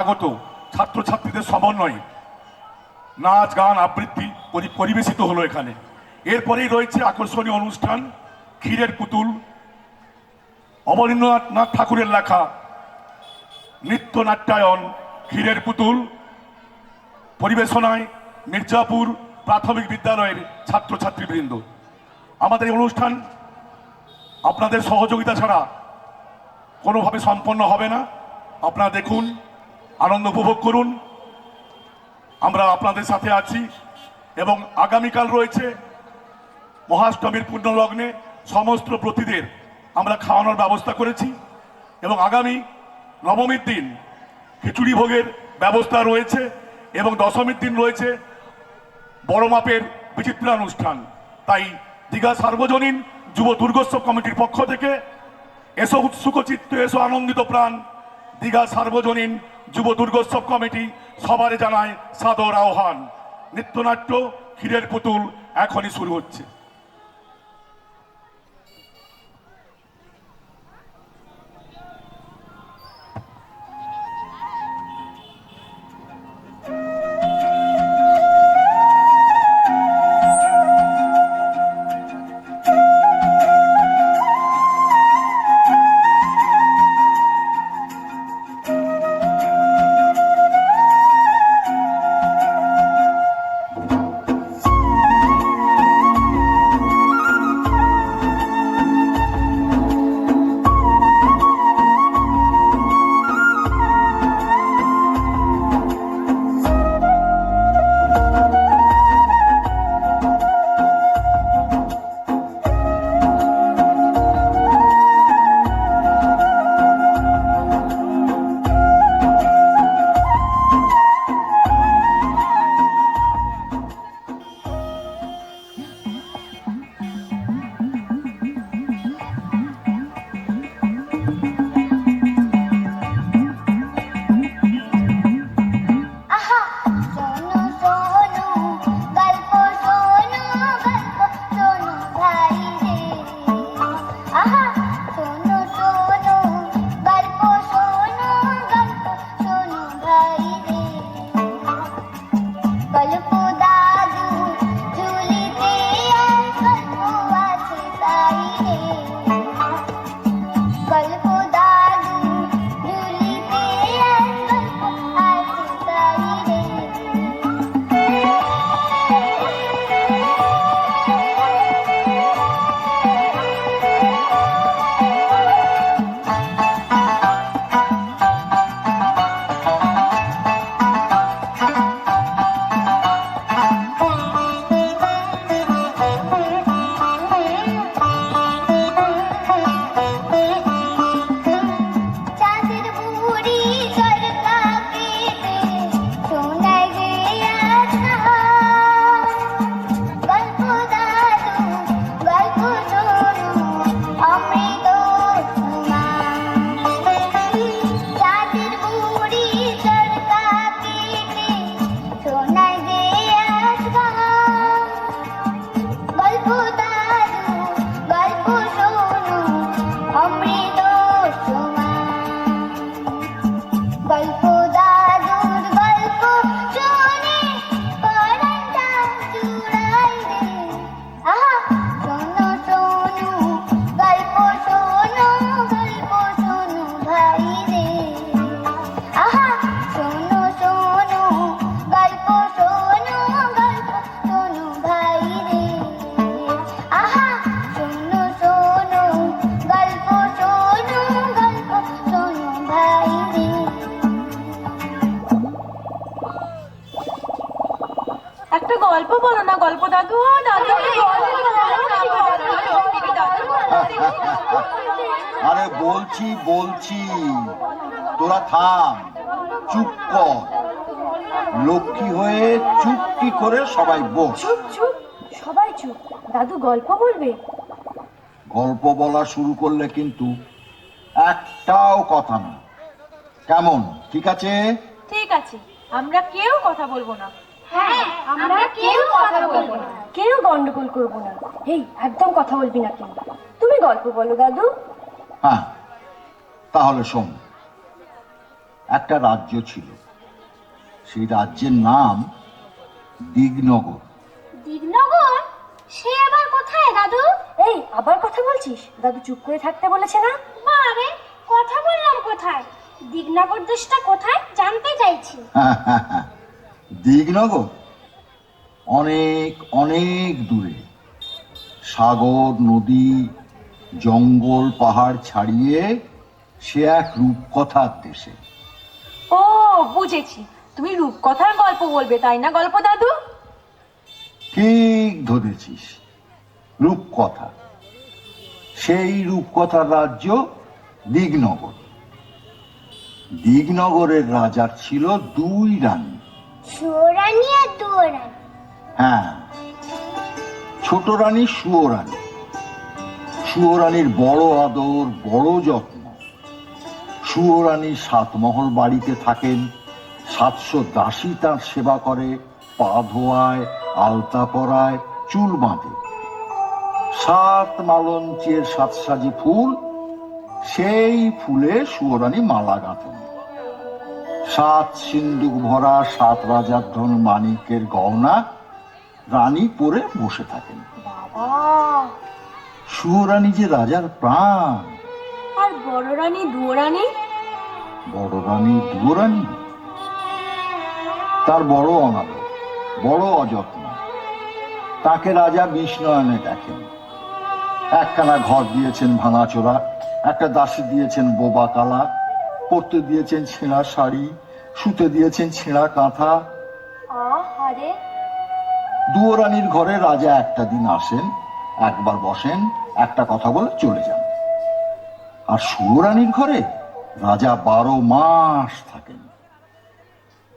আগত ছাত্রছাত্রীদের সমন্বয়ে নাচ, গান, আবৃত্তি পরি- পরিবেশিত হলো এখানে। এরপরেই রয়েছে আকর্ষণীয় অনুষ্ঠান, ক্ষীরের পুতুল অবনীন্দ্রনাথ নাথ ঠাকুরের লেখা নৃত্য নাট্যায়ন ক্ষীরের পুতুল, পরিবেশনায় মির্জাপুর প্রাথমিক বিদ্যালয়ের ছাত্রছাত্রীবৃন্দ। আমাদের এই অনুষ্ঠান আপনাদের সহযোগিতা ছাড়া কোনোভাবে সম্পন্ন হবে না। আপনারা দেখুন আনন্দ উপভোগ করুন। আমরা আপনাদের সাথে আছি এবং আগামীকাল রয়েছে মহাষ্টমীর পূর্ণলগ্নে সমস্ত প্রতিদের আমরা খাওয়ানোর ব্যবস্থা করেছি এবং আগামী নবমীর দিন খিচুড়ি ভোগের ব্যবস্থা রয়েছে এবং দশমীর দিন রয়েছে বড় মাপের বিচিত্রানুষ্ঠান তাই দীঘা সার্বজনীন যুব দুর্গোৎসব কমিটির পক্ষ থেকে এসো উৎসুক চিত্ত, এসো আনন্দিত প্রাণ দীঘা সার্বজনীন যুব দুর্গোৎসব কমিটি সবারে জানায় সাদর আহ্বান। নৃত্যনাট্য ক্ষীরের পুতুল এখনই শুরু হচ্ছে। আরে বলছি বলছি। তোরা থাম চুপ কর। লক্ষ্মী হয়ে চুপটি করে সবাই বস। চুপ চুপ সবাই চুপ। দাদু গল্প বলবে? গল্প বলা শুরু করলে কিন্তু একটাও কথা না। কেমন ঠিক আছে? ঠিক আছে আমরা কেউ কথা বলব না। হ্যাঁ আমরা কেউ কথা বলব না। কেউ গন্ডগোল করব না। এই একদম কথা বলবি না কিন্তু তুমি গল্প বলো দাদু। হ্যাঁ তাহলে শোন। একটা রাজ্য ছিল। সেই রাজ্যের নাম দিগনগর। দিগনগর? সে আবার কোথায় দাদু? এই আবার কথা বলছিস? দাদু চুপ করে থাকতে বলেছে না? বারে কথা বললাম কোথায়? দিগনগর দেশটা কোথায় জানতে চাইছি। দিগনগর? অনেক অনেক দূরে। সাগর নদী জঙ্গল পাহাড় ছাড়িয়ে সে এক রূপকথার দেশে। ও বুঝেছি। তুমি রূপকথার গল্প বলবে তাই না গল্প দাদু? ঠিক ধরেছিস? রূপকথা। সেই রূপকথার রাজ্য দিগনগর। দিগনগরের রাজার ছিল দুই রানী। হ্যাঁ। ছোট রানী সুয়োরানী সুয়োরানীর বড় আদর, বড় যত্ন। সুয়োরানী সাতমহল বাড়িতে থাকেন, সাতশো দাসী তার সেবা করে, পা ধোয়ায়, আলতা পরায়, চুল বাঁধে। সাত মালঞ্চের সাত সাজি ফুল, সেই ফুলে সুয়োরানী মালা গাঁথেন। সাত সিন্দুক ভরা সাত রাজার ধন মানিকের গহনা রানী পরে বসে থাকেন। বাবা! সুরানী যে রাজার প্রাণ। আর বড় রানী দুয়োরানী? বড় রানী দুরানী তার বড় অনাদর বড় অযত্ন। তাকে রাজা বিষ্ণয়নে দেখেন। একখানা ঘর দিয়েছেন ভাঙাচোরা একটা দাসী দিয়েছেন বোবা কালা পরতে দিয়েছেন ছেঁড়া শাড়ি শুতে দিয়েছেন ছেঁড়া কাঁথা। দুয়োরানীর ঘরে রাজা একটা দিন আসেন একবার বসেন একটা কথা বলে চলে যান। আর সুয়োরানীর ঘরে রাজা বারো মাস থাকেন।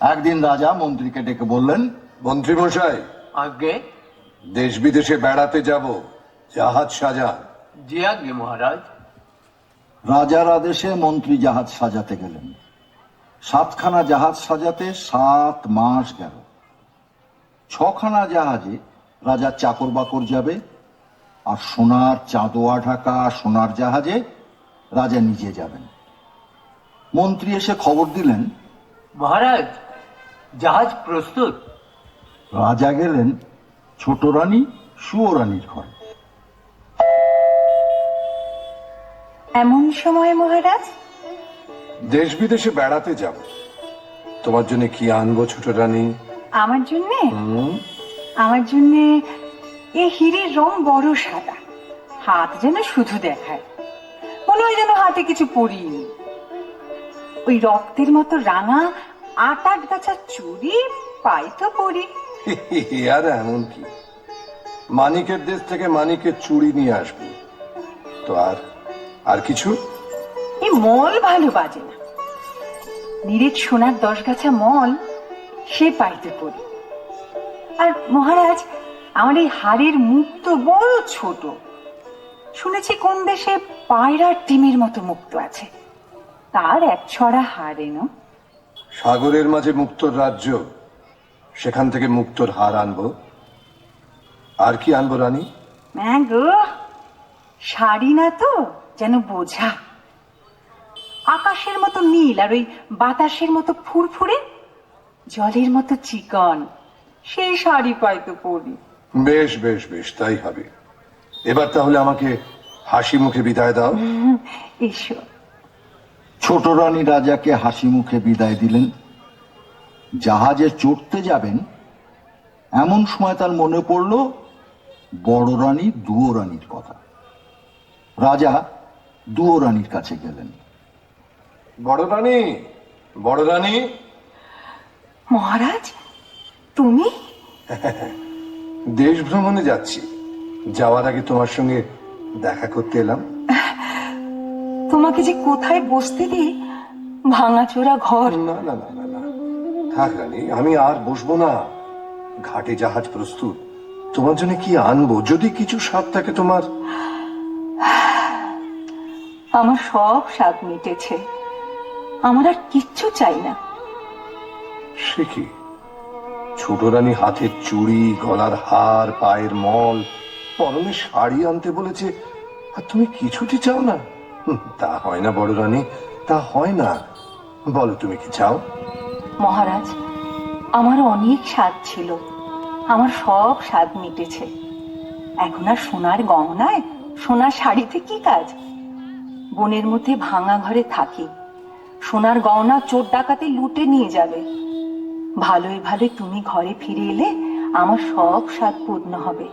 একদিন রাজা মন্ত্রীকে ডেকে বললেন মন্ত্রীমশাই আজ্ঞে। দেশ বিদেশে বেড়াতে যাব জাহাজ সাজা জি আজ্ঞে মহারাজ। রাজার আদেশে মন্ত্রী জাহাজ সাজাতে গেলেন। সাতখানা জাহাজ সাজাতে সাত মাস গেল। ছখানা জাহাজে রাজার চাকর বাকর যাবে আর সোনার চাঁদোয়া ঢাকা সোনার জাহাজে রাজা নিজে যাবেন। মন্ত্রী এসে খবর দিলেন মহারাজ জাহাজ প্রস্তুত। রাজা গেলেন ছোট রানী সুয়োরানীর ঘরে। এমন সময় মহারাজ? দেশ বিদেশে বেড়াতে যাব। তোমার জন্য কি আনব ছোট রানী? আমার জন্যে? আমার জন্যে এ হিরের রং বড় সাদা। হাত যেন শুধু দেখায়। মনে হয় যেন হাতে কিছু পরিনি ওই রক্তের মতো রাঙা আট আট গাছা চুড়ি পাই তো পরি আর এমন কি? মানিকের দেশ থেকে মানিকের চুড়ি নিয়ে আসব। তো আর আর কিছু? এই মল ভালো বাজে না। নিরেট সোনার দশ গাছা মল সে পাইতে পরি আর মহারাজ আমার এই হাড়ের মুখ তো বড় ছোট। শুনেছি কোন দেশে পায়রার টিমের মতো মুক্ত আছে। তার এক ছড়া হাড় এনো। সাগরের মাঝে মুক্তর রাজ্য সেখান থেকে মুক্তর হার আনব। আর কি আনব রানী? হ্যাঁ গো শাড়ি না তো যেন বোঝা। আকাশের মতো নীল আর ওই বাতাসের মতো ফুরফুরে জলের মতো চিকন সেই শাড়ি পাইতো পরি। বেশ বেশ বেশ তাই হবে। এবার তাহলে আমাকে হাসি মুখে বিদায় দাও। এসো। ছোট রানী রাজাকে হাসি মুখে বিদায় দিলেন। জাহাজে চড়তে যাবেন এমন সময় তার মনে পড়ল বড় রানী দুয়ো রানীর কথা। রাজা দুয়ো রানীর কাছে গেলেন। বড় রানী বড় রানী। মহারাজ তুমি? দেশ ভ্রমণে যাচ্ছি। যাওয়ার আগে তোমার সঙ্গে দেখা করতে এলাম। তোমাকে যে কোথায় বসতে দিই? ভাঙাচোরা ঘর। না না না না না। থাক রানী আমি আর বসবো না। ঘাটে জাহাজ প্রস্তুত। তোমার জন্য কি আনব? যদি কিছু স্বাদ থাকে তোমার। আমার সব স্বাদ মিটেছে। আমার আর কিচ্ছু চাই না। সে কি? ছোট রানী হাতের চুড়ি, গলার হার, পায়ের মল, পরনে শাড়ি আনতে বলেছে, আর তুমি কিছুটি চাও না? তা হয় না বড় রানী, তা হয় না। বলো, তুমি কি চাও? মহারাজ, আমার অনেক স্বাদ ছিল, আমার সব স্বাদ মিটেছে। এখন আর সোনার গহনায়, সোনার শাড়িতে কি কাজ? বনের মধ্যে ভাঙা ঘরে থাকি, সোনার গহনা চোর ডাকাতে লুটে নিয়ে যাবে ভালোই ভালোই তুমি ঘরে ফিরে এলে আমার সব স্বাদ পূর্ণ হবে।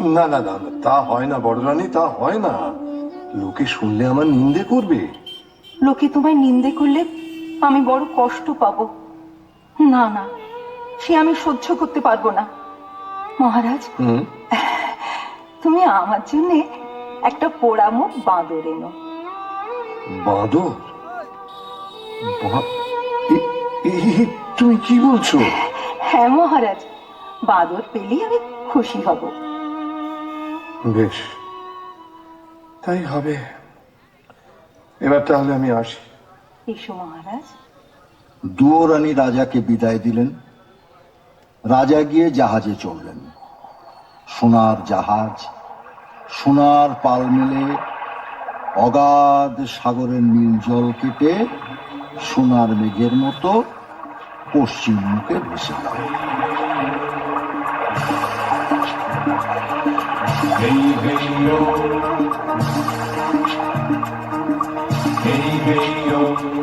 না না না না, তা হয় না বড় রানী তা হয় না। লোকে শুনলে আমার নিন্দে করবে। লোকে তোমায় নিন্দে করলে আমি বড় কষ্ট পাবো। না না সে আমি সহ্য করতে পারব না। মহারাজ হুম? তুমি আমার জন্য একটা পোড়া মুখ বাঁদর এনো। বাঁদর? বা- এ- এ- তুমি কি বলছো? হ্যাঁ মহারাজ। বাঁদর পেলেই আমি খুশি হব। বেশ। তাই হবে। এবার তাহলে আমি আসি। এসো মহারাজ। দুয়োরানী রাজাকে বিদায় দিলেন। রাজা গিয়ে জাহাজে চললেন সোনার জাহাজ সোনার পাল মেলে অগাধ সাগরের নীল জল কেটে সোনার মেঘের মতো postinho que você dá. Vem, vem, oh. Vem, vem, oh.